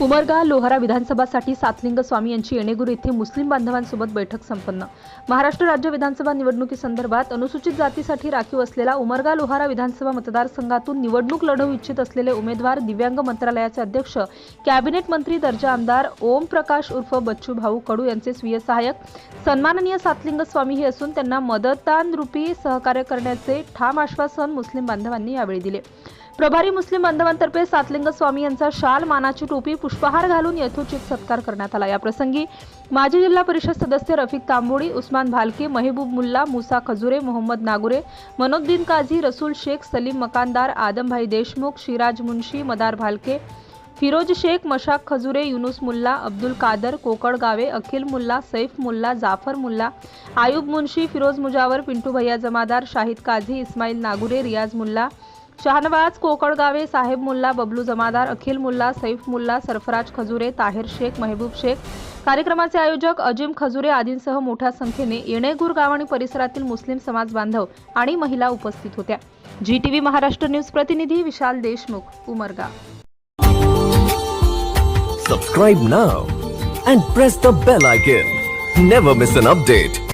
उमरगा लोहारा विधानसभासाठी सातलिंग स्वामी यांची येणेगुरू येथे मुस्लिम बांधवांसोबत बैठक संपन्न. महाराष्ट्र राज्य विधानसभा निवडणुकीसंदर्भात अनुसूचित जातीसाठी राखीव असलेला उमरगा लोहारा विधानसभा मतदारसंघातून निवडणूक लढवू इच्छित असलेले उमेदवार दिव्यांग मंत्रालयाचे अध्यक्ष कॅबिनेट मंत्री दर्जा आमदार ओम प्रकाश उर्फ बच्चू भाऊ कडू यांचे स्वीय सहाय्यक सन्माननीय सातलिंग स्वामी हे असून त्यांना मदतानरूपी सहकार्य करण्याचे ठाम आश्वासन मुस्लिम बांधवांनी यावेळी दिले. प्रभारी मुस्लिम बांधवांतर्फे सातलिंग स्वामी यांचा शाल मानाची टोपी पुष्पहार घालून यथोचित सत्कार करण्यात आला. याप्रसंगी माजी जिल्हा परिषद सदस्य रफिक तांबोडी उस्मान भालके महबूब मुल्ला मुसा खजुरे मोहम्मद नागुरे मनोद्दीन काझी रसूल शेख सलीम मकानदार आदमभाई देशमुख शिराज मुन्शी मदार भालके फिरोज शेख मशाक खजुरे युनुस मुल्ला अब्दुल कादर कोकड गावे अखिल मुल्ला सैफ मुल्ला जाफर मुल्ला आयुब मुन्शी फिरोज मुजावर पिंटू भैया जमादार शाहिद काझी इस्माईल नागुरे रियाज मुल्ला शहानवाज कोकळगावे साहेब मुल्ला बबलू जमादार अखिल मुल्ला सैफ मुल्ला सरफराज खजुरे ताहिर शेख महबूब शेख. कार्यक्रमाचे आयोजक अजिम खजुरे आदींसह मोठ्या संख्येने येणेगूर गाव आणि परिसरातील मुस्लिम समाज बांधव आणि महिला उपस्थित होत्या. जी टीव्ही महाराष्ट्र न्यूज प्रतिनिधी Vishal Deshmukh Umarga. Subscribe now and press the bell icon never miss an update